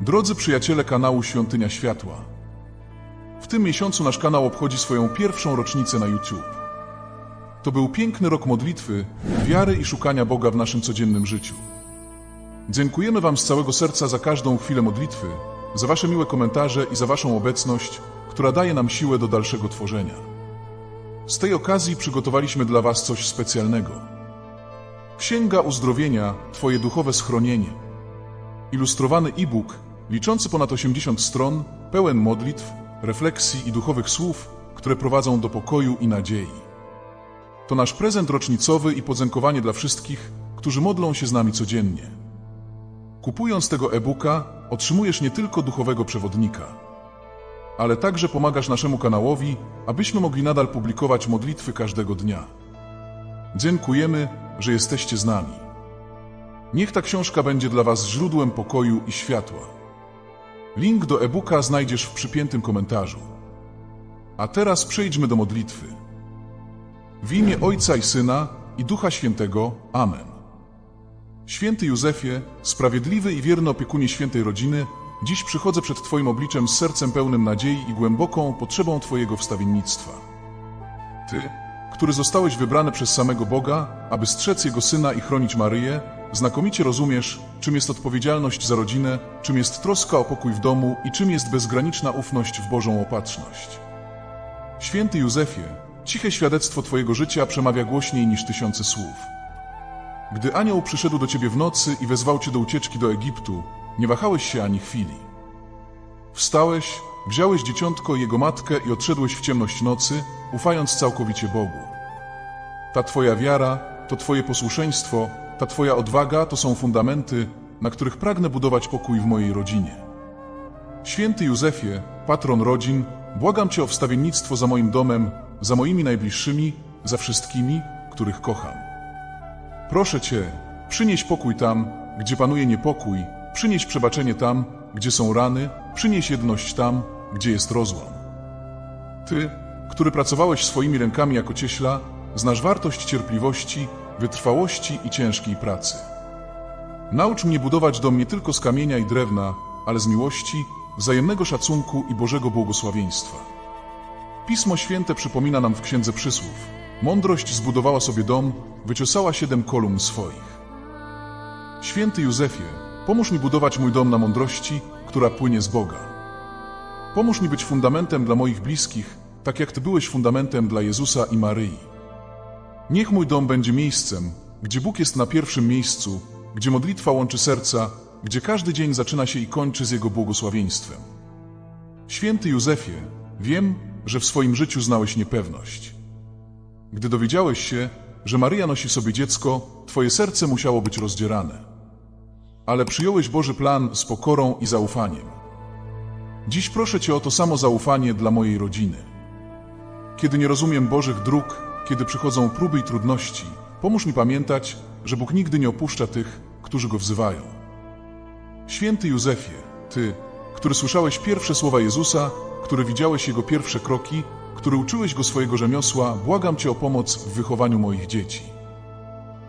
Drodzy przyjaciele kanału Świątynia Światła, w tym miesiącu nasz kanał obchodzi swoją pierwszą rocznicę na YouTube. To był piękny rok modlitwy, wiary i szukania Boga w naszym codziennym życiu. Dziękujemy Wam z całego serca za każdą chwilę modlitwy, za Wasze miłe komentarze i za Waszą obecność, która daje nam siłę do dalszego tworzenia. Z tej okazji przygotowaliśmy dla Was coś specjalnego. Księga Uzdrowienia, Twoje duchowe schronienie. Ilustrowany e-book, liczący ponad 80 stron, pełen modlitw, refleksji i duchowych słów, które prowadzą do pokoju i nadziei. To nasz prezent rocznicowy i podziękowanie dla wszystkich, którzy modlą się z nami codziennie. Kupując tego e-booka, otrzymujesz nie tylko duchowego przewodnika, ale także pomagasz naszemu kanałowi, abyśmy mogli nadal publikować modlitwy każdego dnia. Dziękujemy, że jesteście z nami. Niech ta książka będzie dla Was źródłem pokoju i światła. Link do e-booka znajdziesz w przypiętym komentarzu. A teraz przejdźmy do modlitwy. W imię Ojca i Syna i Ducha Świętego. Amen. Święty Józefie, sprawiedliwy i wierny opiekunie świętej rodziny, dziś przychodzę przed Twoim obliczem z sercem pełnym nadziei i głęboką potrzebą Twojego wstawiennictwa. Ty, który zostałeś wybrany przez samego Boga, aby strzec Jego Syna i chronić Maryję, znakomicie rozumiesz, czym jest odpowiedzialność za rodzinę, czym jest troska o pokój w domu i czym jest bezgraniczna ufność w Bożą opatrzność. Święty Józefie, ciche świadectwo Twojego życia przemawia głośniej niż tysiące słów. Gdy anioł przyszedł do Ciebie w nocy i wezwał Cię do ucieczki do Egiptu, nie wahałeś się ani chwili. Wstałeś, wziąłeś dzieciątko jego matkę i odszedłeś w ciemność nocy, ufając całkowicie Bogu. Ta Twoja wiara, to Twoje posłuszeństwo, ta Twoja odwaga to są fundamenty, na których pragnę budować pokój w mojej rodzinie. Święty Józefie, patron rodzin, błagam Cię o wstawiennictwo za moim domem, za moimi najbliższymi, za wszystkimi, których kocham. Proszę Cię, przynieś pokój tam, gdzie panuje niepokój, przynieś przebaczenie tam, gdzie są rany, przynieś jedność tam, gdzie jest rozłam. Ty, który pracowałeś swoimi rękami jako cieśla, znasz wartość cierpliwości, wytrwałości i ciężkiej pracy. Naucz mnie budować dom nie tylko z kamienia i drewna, ale z miłości, wzajemnego szacunku i Bożego błogosławieństwa. Pismo Święte przypomina nam w Księdze Przysłów. Mądrość zbudowała sobie dom, wyciosała siedem kolumn swoich. Święty Józefie, pomóż mi budować mój dom na mądrości, która płynie z Boga. Pomóż mi być fundamentem dla moich bliskich, tak jak Ty byłeś fundamentem dla Jezusa i Maryi. Niech mój dom będzie miejscem, gdzie Bóg jest na pierwszym miejscu, gdzie modlitwa łączy serca, gdzie każdy dzień zaczyna się i kończy z Jego błogosławieństwem. Święty Józefie, wiem, że w swoim życiu znałeś niepewność. Gdy dowiedziałeś się, że Maryja nosi sobie dziecko, Twoje serce musiało być rozdzierane. Ale przyjąłeś Boży plan z pokorą i zaufaniem. Dziś proszę Cię o to samo zaufanie dla mojej rodziny. Kiedy nie rozumiem Bożych dróg, kiedy przychodzą próby i trudności, pomóż mi pamiętać, że Bóg nigdy nie opuszcza tych, którzy Go wzywają. Święty Józefie, Ty, który słyszałeś pierwsze słowa Jezusa, który widziałeś Jego pierwsze kroki, który uczyłeś Go swojego rzemiosła, błagam Cię o pomoc w wychowaniu moich dzieci.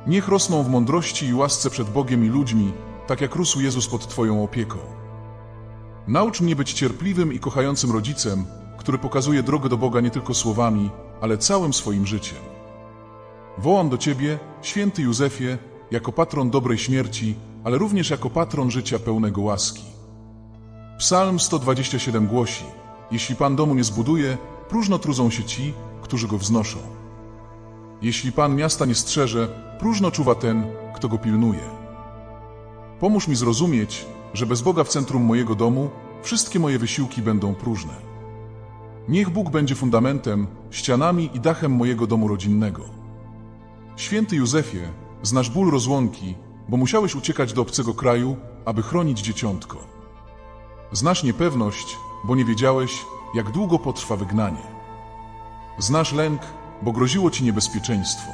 Niech rosną w mądrości i łasce przed Bogiem i ludźmi, tak jak rósł Jezus pod Twoją opieką. Naucz mnie być cierpliwym i kochającym rodzicem, który pokazuje drogę do Boga nie tylko słowami, ale całym swoim życiem. Wołam do Ciebie, święty Józefie, jako patron dobrej śmierci, ale również jako patron życia pełnego łaski. Psalm 127 głosi: Jeśli Pan domu nie zbuduje, próżno trudzą się ci, którzy go wznoszą. Jeśli Pan miasta nie strzeże, próżno czuwa ten, kto go pilnuje. Pomóż mi zrozumieć, że bez Boga w centrum mojego domu wszystkie moje wysiłki będą próżne. Niech Bóg będzie fundamentem, ścianami i dachem mojego domu rodzinnego. Święty Józefie, znasz ból rozłąki, bo musiałeś uciekać do obcego kraju, aby chronić dzieciątko. Znasz niepewność, bo nie wiedziałeś, jak długo potrwa wygnanie. Znasz lęk, bo groziło ci niebezpieczeństwo.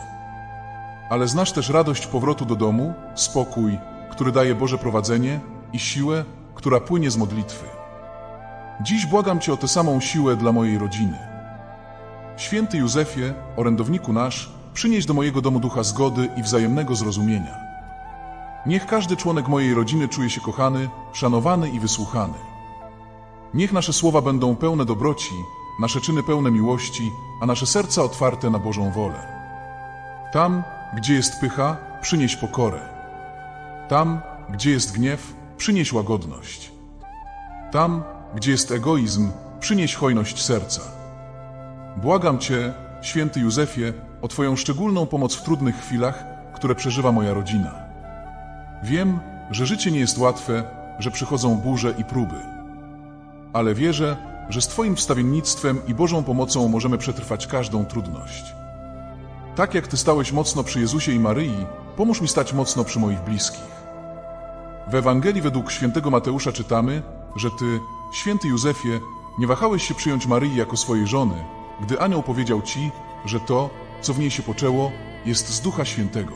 Ale znasz też radość powrotu do domu, spokój, który daje Boże prowadzenie i siłę, która płynie z modlitwy. Dziś błagam Cię o tę samą siłę dla mojej rodziny. Święty Józefie, orędowniku nasz, przynieś do mojego domu ducha zgody i wzajemnego zrozumienia. Niech każdy członek mojej rodziny czuje się kochany, szanowany i wysłuchany. Niech nasze słowa będą pełne dobroci, nasze czyny pełne miłości, a nasze serca otwarte na Bożą wolę. Tam, gdzie jest pycha, przynieś pokorę. Tam, gdzie jest gniew, przynieś łagodność. Tam, gdzie jest egoizm, przynieś hojność serca. Błagam Cię, święty Józefie, o Twoją szczególną pomoc w trudnych chwilach, które przeżywa moja rodzina. Wiem, że życie nie jest łatwe, że przychodzą burze i próby. Ale wierzę, że z Twoim wstawiennictwem i Bożą pomocą możemy przetrwać każdą trudność. Tak jak Ty stałeś mocno przy Jezusie i Maryi, pomóż mi stać mocno przy moich bliskich. W Ewangelii według świętego Mateusza czytamy, że Ty, święty Józefie, nie wahałeś się przyjąć Maryi jako swojej żony, gdy anioł powiedział Ci, że to, co w niej się poczęło, jest z Ducha Świętego.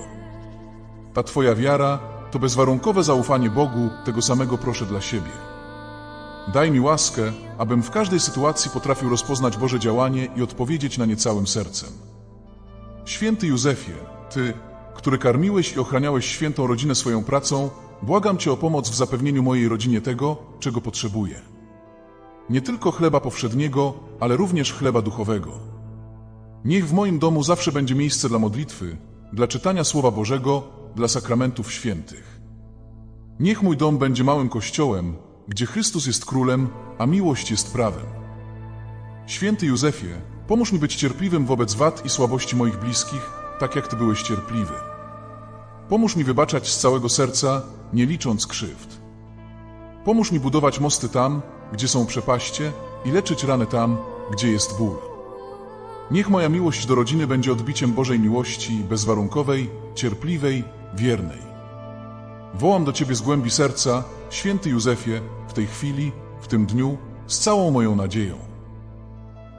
Ta Twoja wiara to bezwarunkowe zaufanie Bogu, tego samego proszę dla siebie. Daj mi łaskę, abym w każdej sytuacji potrafił rozpoznać Boże działanie i odpowiedzieć na nie całym sercem. Święty Józefie, Ty, który karmiłeś i ochraniałeś świętą rodzinę swoją pracą, błagam Cię o pomoc w zapewnieniu mojej rodzinie tego, czego potrzebuje. Nie tylko chleba powszedniego, ale również chleba duchowego. Niech w moim domu zawsze będzie miejsce dla modlitwy, dla czytania Słowa Bożego, dla sakramentów świętych. Niech mój dom będzie małym kościołem, gdzie Chrystus jest królem, a miłość jest prawem. Święty Józefie, pomóż mi być cierpliwym wobec wad i słabości moich bliskich, tak jak Ty byłeś cierpliwy. Pomóż mi wybaczać z całego serca, nie licząc krzywd. Pomóż mi budować mosty tam, gdzie są przepaście i leczyć rany tam, gdzie jest ból. Niech moja miłość do rodziny będzie odbiciem Bożej miłości, bezwarunkowej, cierpliwej, wiernej. Wołam do Ciebie z głębi serca, święty Józefie, w tej chwili, w tym dniu, z całą moją nadzieją.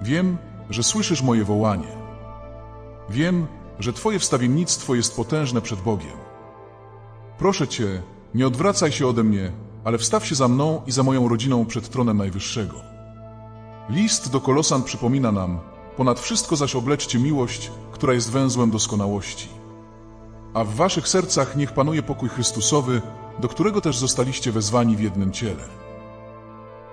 Wiem, że słyszysz moje wołanie. Wiem, że Twoje wstawiennictwo jest potężne przed Bogiem. Proszę Cię, nie odwracaj się ode mnie, ale wstaw się za mną i za moją rodziną przed tronem Najwyższego. List do Kolosan przypomina nam, ponad wszystko zaś obleczcie miłość, która jest węzłem doskonałości. A w waszych sercach niech panuje pokój Chrystusowy, do którego też zostaliście wezwani w jednym ciele.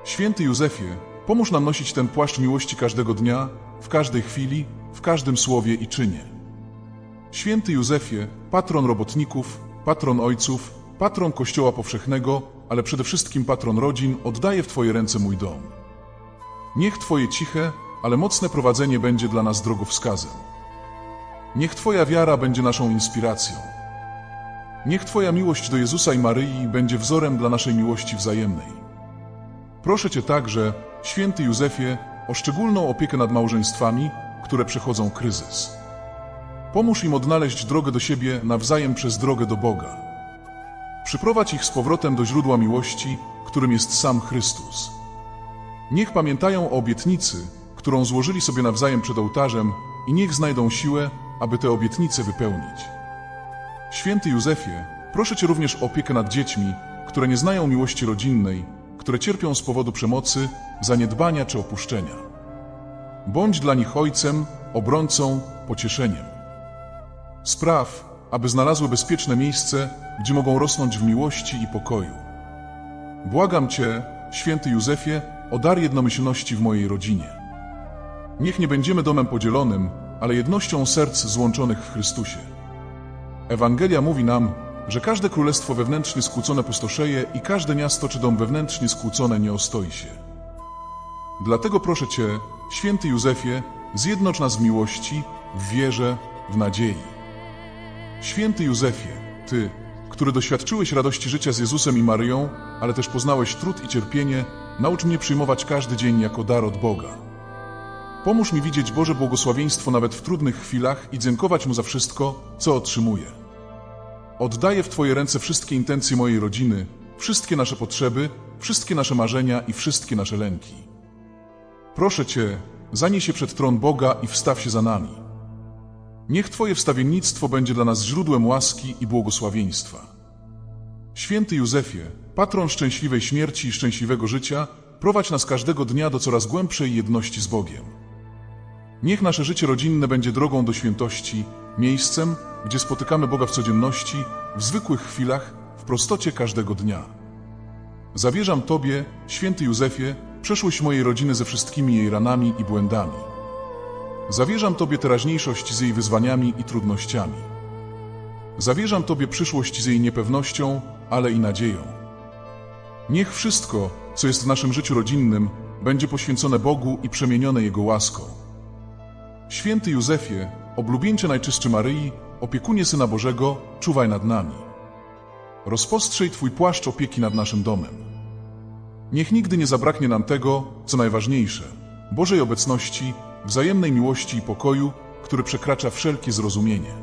Święty Józefie, pomóż nam nosić ten płaszcz miłości każdego dnia, w każdej chwili, w każdym słowie i czynie. Święty Józefie, patron robotników, patron ojców, patron Kościoła Powszechnego, ale przede wszystkim patron rodzin, oddaję w Twoje ręce mój dom. Niech Twoje ciche, ale mocne prowadzenie będzie dla nas drogowskazem. Niech Twoja wiara będzie naszą inspiracją. Niech Twoja miłość do Jezusa i Maryi będzie wzorem dla naszej miłości wzajemnej. Proszę Cię także, święty Józefie, o szczególną opiekę nad małżeństwami, które przechodzą kryzys. Pomóż im odnaleźć drogę do siebie nawzajem przez drogę do Boga. Przyprowadź ich z powrotem do źródła miłości, którym jest sam Chrystus. Niech pamiętają o obietnicy, którą złożyli sobie nawzajem przed ołtarzem i niech znajdą siłę, aby tę obietnicę wypełnić. Święty Józefie, proszę Cię również o opiekę nad dziećmi, które nie znają miłości rodzinnej, które cierpią z powodu przemocy, zaniedbania czy opuszczenia. Bądź dla nich ojcem, obrońcą, pocieszeniem. Spraw, aby znalazły bezpieczne miejsce, gdzie mogą rosnąć w miłości i pokoju. Błagam Cię, święty Józefie, o dar jednomyślności w mojej rodzinie. Niech nie będziemy domem podzielonym, ale jednością serc złączonych w Chrystusie. Ewangelia mówi nam, że każde królestwo wewnętrznie skłócone pustoszeje i każde miasto czy dom wewnętrznie skłócone nie ostoi się. Dlatego proszę Cię, święty Józefie, zjednocz nas w miłości, w wierze, w nadziei. Święty Józefie, Ty, który doświadczyłeś radości życia z Jezusem i Maryją, ale też poznałeś trud i cierpienie, naucz mnie przyjmować każdy dzień jako dar od Boga. Pomóż mi widzieć Boże błogosławieństwo nawet w trudnych chwilach i dziękować Mu za wszystko, co otrzymuję. Oddaję w Twoje ręce wszystkie intencje mojej rodziny, wszystkie nasze potrzeby, wszystkie nasze marzenia i wszystkie nasze lęki. Proszę Cię, zanieś się przed tron Boga i wstaw się za nami. Niech Twoje wstawiennictwo będzie dla nas źródłem łaski i błogosławieństwa. Święty Józefie, patron szczęśliwej śmierci i szczęśliwego życia, prowadź nas każdego dnia do coraz głębszej jedności z Bogiem. Niech nasze życie rodzinne będzie drogą do świętości, miejscem, gdzie spotykamy Boga w codzienności, w zwykłych chwilach, prostocie każdego dnia. Zawierzam Tobie, święty Józefie, przeszłość mojej rodziny ze wszystkimi jej ranami i błędami. Zawierzam Tobie teraźniejszość z jej wyzwaniami i trudnościami. Zawierzam Tobie przyszłość z jej niepewnością, ale i nadzieją. Niech wszystko, co jest w naszym życiu rodzinnym, będzie poświęcone Bogu i przemienione Jego łaską. Święty Józefie, oblubieńcze Najczystszy Maryi, opiekunie Syna Bożego, czuwaj nad nami. Rozpostrzyj Twój płaszcz opieki nad naszym domem. Niech nigdy nie zabraknie nam tego, co najważniejsze Bożej obecności, wzajemnej miłości i pokoju, który przekracza wszelkie zrozumienie.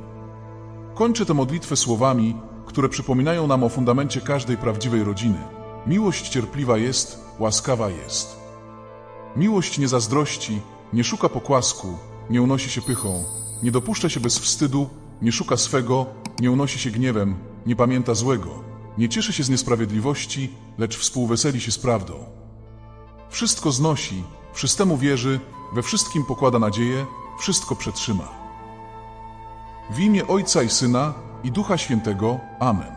Kończę tę modlitwę słowami, które przypominają nam o fundamencie każdej prawdziwej rodziny. Miłość cierpliwa jest, łaskawa jest. Miłość nie zazdrości, nie szuka pokłasku, nie unosi się pychą, nie dopuszcza się bez wstydu, nie szuka swego, nie unosi się gniewem, nie pamięta złego, nie cieszy się z niesprawiedliwości, lecz współweseli się z prawdą. Wszystko znosi, wszystemu wierzy, we wszystkim pokłada nadzieję, wszystko przetrzyma. W imię Ojca i Syna i Ducha Świętego. Amen.